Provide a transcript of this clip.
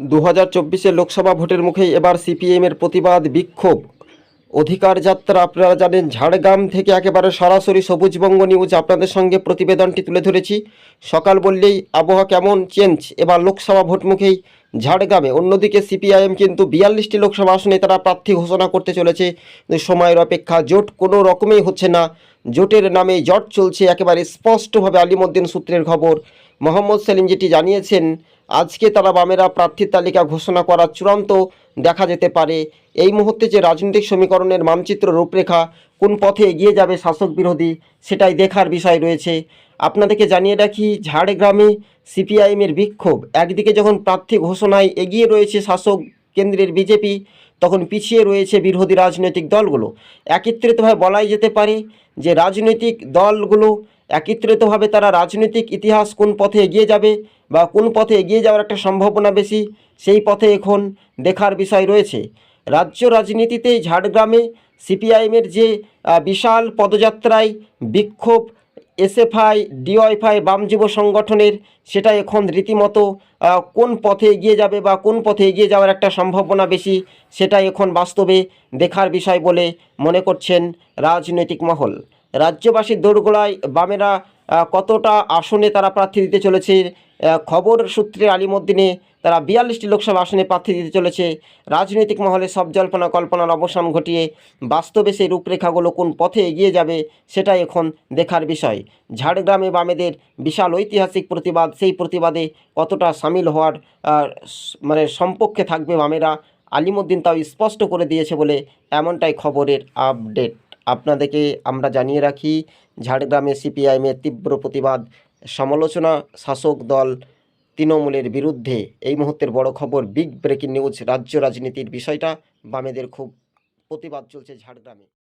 দু হাজার লোকসভা ভোটের মুখেই এবার সিপিএমের প্রতিবাদ বিক্ষোভ। অধিকার যাত্রা, আপনারা জানেন, ঝাড়গ্রাম থেকে একেবারে সরাসরি সবুজবঙ্গ নিউজ আপনাদের সঙ্গে প্রতিবেদনটি তুলে ধরেছি। সকাল বললেই আবহাওয়া কেমন, চেঞ্জ, এবার লোকসভা ভোট মুখেই ঝাড়গ্রামে। অন্যদিকে সিপিআইএম কিন্তু বিয়াল্লিশটি লোকসভা আসনে তারা প্রার্থী ঘোষণা করতে চলেছে। সময়ের অপেক্ষা জোট কোনো রকমেই হচ্ছে না। জোটের নামে জট চলছে একেবারে স্পষ্টভাবে আলিমুদ্দিন সূত্রের খবর। মোহাম্মদ সেলিম যেটি জানিয়েছেন, আজকে তারা বামেরা প্রার্থীর তালিকা ঘোষণা করার চূড়ান্ত দেখা যেতে পারে। এই মুহূর্তে যে রাজনৈতিক সমীকরণের মানচিত্র রূপরেখা কোন পথে এগিয়ে যাবে শাসক বিরোধী সেটাই দেখার বিষয় রয়েছে। আপনাদেরকে জানিয়ে রাখি, ঝাড়গ্রামে সিপিআইএমের বিক্ষোভ। একদিকে যখন প্রার্থী ঘোষণায় এগিয়ে রয়েছে শাসক কেন্দ্রের বিজেপি, তখন পিছিয়ে রয়েছে বিরোধী রাজনৈতিক দলগুলো। একত্রিতভাবে বলাই যেতে পারে যে রাজনৈতিক দলগুলো একত্রিতভাবে তারা রাজনৈতিক ইতিহাস কোন পথে এগিয়ে যাবে বা কোন পথে এগিয়ে যাওয়ার একটা সম্ভাবনা বেশি, সেই পথে এখন দেখার বিষয় রয়েছে। রাজ্য রাজনীতিতে ঝাড়গ্রামে সিপিআইএমের যে বিশাল পদযাত্রায় বিক্ষোভ, এসএফআই, ডিওয়াইফাই, বাম যুব সংগঠনের, সেটা এখন রীতিমতো কোন পথে এগিয়ে যাবে বা কোন পথে এগিয়ে যাওয়ার একটা সম্ভাবনা বেশি সেটা এখন বাস্তবে দেখার বিষয় বলে মনে করছেন রাজনৈতিক মহল। রাজ্যবাসীর দোরগোড়ায় বামেরা কতটা আসনে তারা প্রার্থী দিতে চলেছে খবর সূত্রে আলিমুদ্দিনে তারা বিয়াল্লিশটি লোকসভা আসনে প্রার্থী দিতে চলেছে। রাজনৈতিক মহলে সব জল্পনা কল্পনার অবসান ঘটিয়ে বাস্তবে সেই রূপরেখাগুলো কোন পথে এগিয়ে যাবে সেটাই এখন দেখার বিষয়। ঝাড়গ্রামে বামেদের বিশাল ঐতিহাসিক প্রতিবাদ, সেই প্রতিবাদে কতটা সামিল হওয়ার মানে সম্পক্ষে থাকবে বামেরা, আলিমুদ্দিন তাও স্পষ্ট করে দিয়েছে বলে এমনটাই খবরের আপডেট। আপনাদেরকে আমরা জানিয়ে রাখি, ঝাড়গ্রামে সিপিআইএমের তীব্র প্রতিবাদ সমালোচনা শাসক দল তৃণমূলের বিরুদ্ধে। এই মুহূর্তের বড় খবর বিগ ব্রেকিং নিউজ রাজ্য রাজনীতির বিষয়টা। বামেদের খুব প্রতিবাদ চলছে ঝাড়গ্রামে।